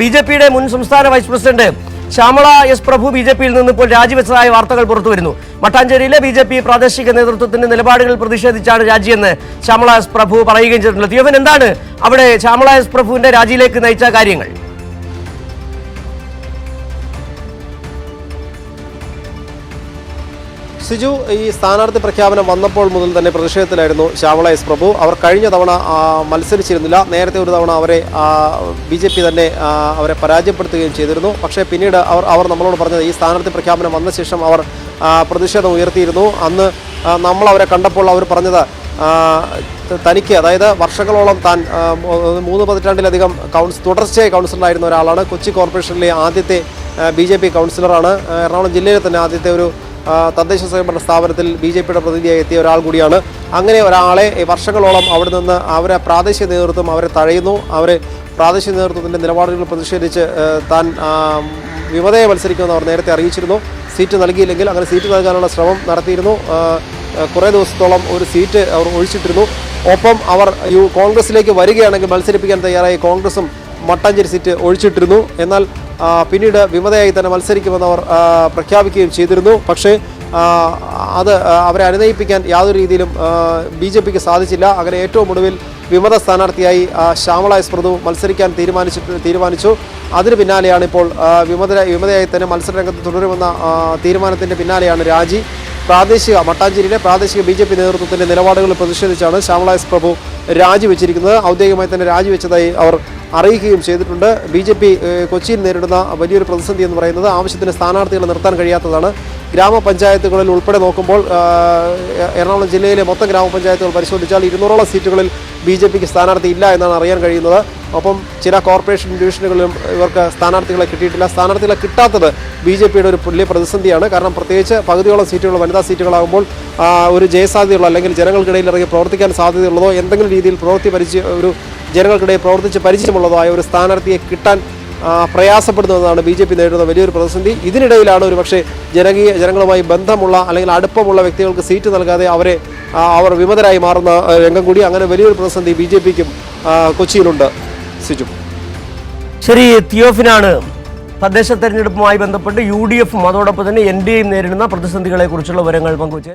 B J പിയുടെ മുൻ സംസ്ഥാന vice president Shyamala S Prabhu B J പിയിൽ നിന്ന് ഇപ്പോൾ രാജിവെച്ചതായ വാർത്തകൾ പുറത്തു വരുന്നു മട്ടാഞ്ചേരിയിലെ ബി ജെ പി പ്രാദേശിക നേതൃത്വത്തിന്റെ നിലപാടുകൾ പ്രതിഷേധിച്ചാണ് രാജിയെന്ന് ശ്യാമള എസ് പ്രഭു പറയുകയും ചെയ്തിട്ടുണ്ട്. തീവൻ എന്താണ് അവിടെ ശ്യാമള എസ് പ്രഭുവിന്റെ രാജിയിലേക്ക് നയിച്ച കാര്യങ്ങൾ? സിജു ഈ സ്ഥാനാർത്ഥി പ്രഖ്യാപനം വന്നപ്പോൾ മുതൽ തന്നെ പ്രതിഷേധത്തിലായിരുന്നു ശ്യാമള എസ് പ്രഭു. അവർ കഴിഞ്ഞ തവണ മത്സരിച്ചിരുന്നില്ല. നേരത്തെ ഒരു തവണ അവരെ ബി ജെ പി തന്നെ അവരെ പരാജയപ്പെടുത്തുകയും ചെയ്തിരുന്നു. പക്ഷേ പിന്നീട് അവർ അവർ നമ്മളോട് പറഞ്ഞത് ഈ സ്ഥാനാർത്ഥി പ്രഖ്യാപനം വന്ന ശേഷം അവർ പ്രതിഷേധം ഉയർത്തിയിരുന്നു. അന്ന് നമ്മൾ അവരെ കണ്ടപ്പോൾ അവർ പറഞ്ഞത് തനിക്ക് അതായത് വർഷങ്ങളോളം താൻ മൂന്ന് പതിറ്റാണ്ടിലധികം കൗൺസ് തുടർച്ചയായി കൗൺസിലറായിരുന്ന ഒരാളാണ്. കൊച്ചി കോർപ്പറേഷനിലെ ആദ്യത്തെ ബി ജെ പി കൗൺസിലറാണ്. എറണാകുളം ജില്ലയിലെ തന്നെ ആദ്യത്തെ ഒരു തദ്ദേശ സ്വയംഭരണ സ്ഥാപനത്തിൽ ബി ജെ പിയുടെ പ്രതിനിധിയായി എത്തിയ ഒരാൾ കൂടിയാണ്. അങ്ങനെ ഒരാളെ വർഷങ്ങളോളം അവിടെ നിന്ന് അവരെ പ്രാദേശിക നേതൃത്വം അവരെ തഴയുന്നു. അവരെ പ്രാദേശിക നേതൃത്വത്തിന്റെ നിലപാടുകൾ പ്രതിഷേധിച്ച് താൻ വിമതയെ മത്സരിക്കുമെന്ന് അവർ നേരത്തെ അറിയിച്ചിരുന്നു. സീറ്റ് നൽകിയില്ലെങ്കിൽ അങ്ങനെ സീറ്റ് നൽകാനുള്ള ശ്രമം നടത്തിയിരുന്നു. കുറേ ദിവസത്തോളം ഒരു സീറ്റ് അവർ ഒഴിച്ചിട്ടിരുന്നു. ഒപ്പം അവർ യു കോൺഗ്രസിലേക്ക് വരികയാണെങ്കിൽ മത്സരിപ്പിക്കാൻ തയ്യാറായി കോൺഗ്രസും മട്ടാഞ്ചേരി സീറ്റ് ഒഴിച്ചിട്ടിരുന്നു. എന്നാൽ പിന്നീട് വിമതയായി തന്നെ മത്സരിക്കുമെന്ന് അവർ പ്രഖ്യാപിക്കുകയും ചെയ്തിരുന്നു. പക്ഷേ അത് അവരെ അനുനയിപ്പിക്കാൻ യാതൊരു രീതിയിലും ബി ജെ പിക്ക് സാധിച്ചില്ല. അങ്ങനെ ഏറ്റവും ഒടുവിൽ വിമത സ്ഥാനാർത്ഥിയായി ശ്യാമള എസ് പ്രഭു മത്സരിക്കാൻ തീരുമാനിച്ചിട്ട് തീരുമാനിച്ചു. അതിന് പിന്നാലെയാണ് ഇപ്പോൾ വിമത വിമതയായി തന്നെ മത്സരരംഗത്ത് തുടരുമെന്ന തീരുമാനത്തിന്റെ പിന്നാലെയാണ് രാജി. പ്രാദേശിക മട്ടാഞ്ചേരിയിലെ പ്രാദേശിക ബി ജെ പി നേതൃത്വത്തിന്റെ നിലപാടുകളിൽ പ്രതിഷേധിച്ചാണ് ശ്യാമള എസ് പ്രഭു രാജിവെച്ചിരിക്കുന്നത്. ഔദ്യോഗികമായി തന്നെ രാജിവെച്ചതായി അവർ അറിയിക്കുകയും ചെയ്തിട്ടുണ്ട്. ബി ജെ പി കൊച്ചിയിൽ നേരിടുന്ന വലിയൊരു പ്രതിസന്ധി എന്ന് പറയുന്നത് ആവശ്യത്തിന് സ്ഥാനാർത്ഥികളെ നിർത്താൻ കഴിയാത്തതാണ്. ഗ്രാമപഞ്ചായത്തുകളിൽ ഉൾപ്പെടെ നോക്കുമ്പോൾ എറണാകുളം ജില്ലയിലെ മൊത്തം ഗ്രാമപഞ്ചായത്തുകൾ പരിശോധിച്ചാൽ ഇരുന്നൂറോളം സീറ്റുകളിൽ ബി ജെ പിക്ക് സ്ഥാനാർത്ഥി ഇല്ല എന്നാണ് അറിയാൻ കഴിയുന്നത്. ഒപ്പം ചില കോർപ്പറേഷൻ ഡിവിഷനുകളിലും ഇവർക്ക് സ്ഥാനാർത്ഥികളെ കിട്ടിയിട്ടില്ല. സ്ഥാനാർത്ഥികളെ കിട്ടാത്തത് ബി ജെ പിയുടെ ഒരു വലിയ പ്രതിസന്ധിയാണ്. കാരണം പ്രത്യേകിച്ച് പകുതിയോളം സീറ്റുകൾ വനിതാ സീറ്റുകളാകുമ്പോൾ ഒരു ജയസാധ്യതയുള്ള. അല്ലെങ്കിൽ ജനങ്ങൾക്കിടയിൽ ഇറങ്ങി പ്രവർത്തിക്കാൻ സാധ്യതയുള്ളതോ എന്തെങ്കിലും രീതിയിൽ പ്രവൃത്തി പരിചയ ഒരു ജനങ്ങൾക്കിടയിൽ പ്രവർത്തിച്ച് പരിചയമുള്ളതായ ഒരു സ്ഥാനാർത്ഥിയെ കിട്ടാൻ പ്രയാസപ്പെടുന്നതാണ് ബി ജെ പി നേരിടുന്ന വലിയൊരു പ്രതിസന്ധി. ഇതിനിടയിലാണ് ഒരു പക്ഷേ ജനകീയ ജനങ്ങളുമായി ബന്ധമുള്ള അല്ലെങ്കിൽ അടുപ്പമുള്ള വ്യക്തികൾക്ക് സീറ്റ് നൽകാതെ അവരെ അവർ വിമതരായി മാറുന്ന രംഗം കൂടി അങ്ങനെ വലിയൊരു പ്രതിസന്ധി ബി ജെ പിക്കും കൊച്ചിയിലുണ്ട്. സിജു. ശരി തിയോഫിനാണ് തദ്ദേശ തെരഞ്ഞെടുപ്പുമായി ബന്ധപ്പെട്ട് യു ഡി എഫും അതോടൊപ്പം തന്നെ എൻ ഡി എയും നേരിടുന്ന പ്രതിസന്ധികളെ കുറിച്ചുള്ള വിവരങ്ങൾ പങ്കുവച്ചത്